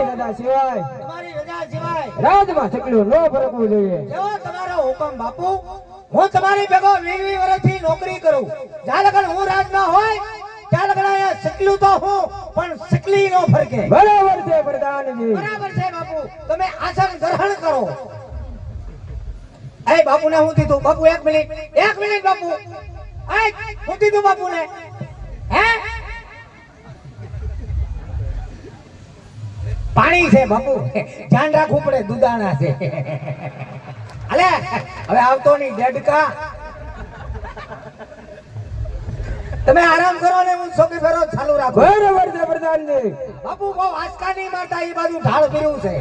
તમારી રજા સિવાય. તમારી રજા સિવાય. રાજમાં સકલું ન ફરકવું જોઈએ. જેવો તમારો હુકમ બાપુ હું તમારી ભેગો વીસ વીસ વર્ષથી નોકરી કરું. જ્યાં લગન હું રાજમાં હોય ત્યાં લગન અહીંયા સકલું તો હું પણ સકલી નો ફરકે. બરાબર છે પ્રધાનજી. બરાબર છે બાપુ. તમે આસન ગ્રહણ કરો. એ બાપુને હું કીધું બાપુ એક મિનિટ. એક મિનિટ બાપુ. એ હું બાપુ બાપુને. પાણી છે બાપુ. ધ્યાન રાખવું પડે દુધાણા છે. અલે હવે આવતો નહીં ડેડકા તમે આરામ કરો ને હું સોકી ફેરો ચાલુ રાખો. બરાબર છે. પ્રધાનજી બાપુ બહુ આંચકા નહીં મારતા એ બાજુ ઢાળ પીરું છે.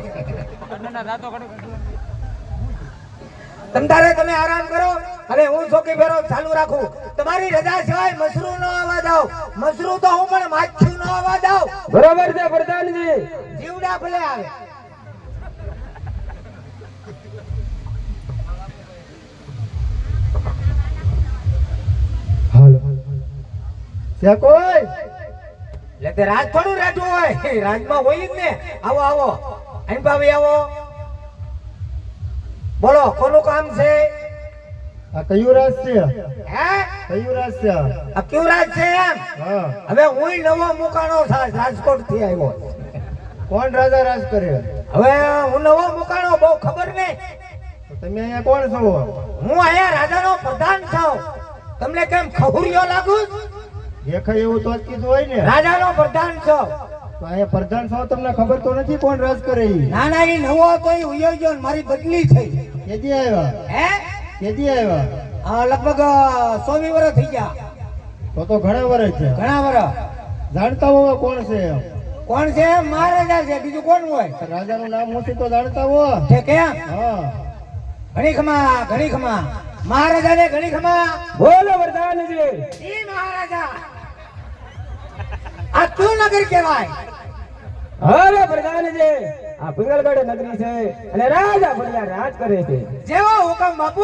તમ તારે તમે આરામ કરો. અને હું ચોકી ફેરો ચાલુ રાખું. તમારી રજા સિવાય મસરૂ નો અવાજ આવ. મસરૂ તો હું પણ માછું નો અવાજ આવ. બરાબર છે પ્રધાનજી. જીવડા ભલે આવે. હાલો કોઈ? એટલે રાજ થોડું રાજવું હોય. રાજમાં હોય જ ને. આવો આવો. અહીં ભાભી આવો. બોલો કોનું કામ છે? આ કયું રાજ છે હે? કયું રાજ છે આ? કયું રાજ છે એમ? હવે હું નવો મુકાણો રાજકોટથી આવ્યો. કોણ રાજા રાજ કરે? હવે હું નવો મુકાણો બહુ ખબર નહીં તમે અહીંયા કોણ છો? હું અહીંયા રાજાનો પ્રધાન છું. તમને કેમ ખહુરિયો લાગુ? દેખાય એવું તો કીધું હોય ને. રાજાનો પ્રધાન છું. અહીંયા પ્રધાન સાહેબ તમને ખબર તો નથી કોણ રાજ કરે ના ના એ નવો હતો એ ઉયો ગયો મારી બદલી થઈ. કેદી આવ્યા? હે? કેદી આવ્યા? આ લગભગ સોમી વર્ષ થઈ ગયા. તો તો ઘણા વર્ષ છે. ઘણા વર્ષ જાણતા હો કોણ છે કોણ છે મહારાજા છે બીજું કોણ હોય? રાજાનું નામ હું તો જાણતા હો છે કેમ હા. ઘણી ખમા ઘણી ખમા મહારાજા ને ઘણી ખમા બોલો પ્રધાનજી ઈ મહારાજા. આ તું નગર કહેવાય. હવે પ્રધાનજી આ પિંગલગઢ નગરી છે. અને રાજા બળિયા રાજ કરે છે. જેવો હુકમ બાપુ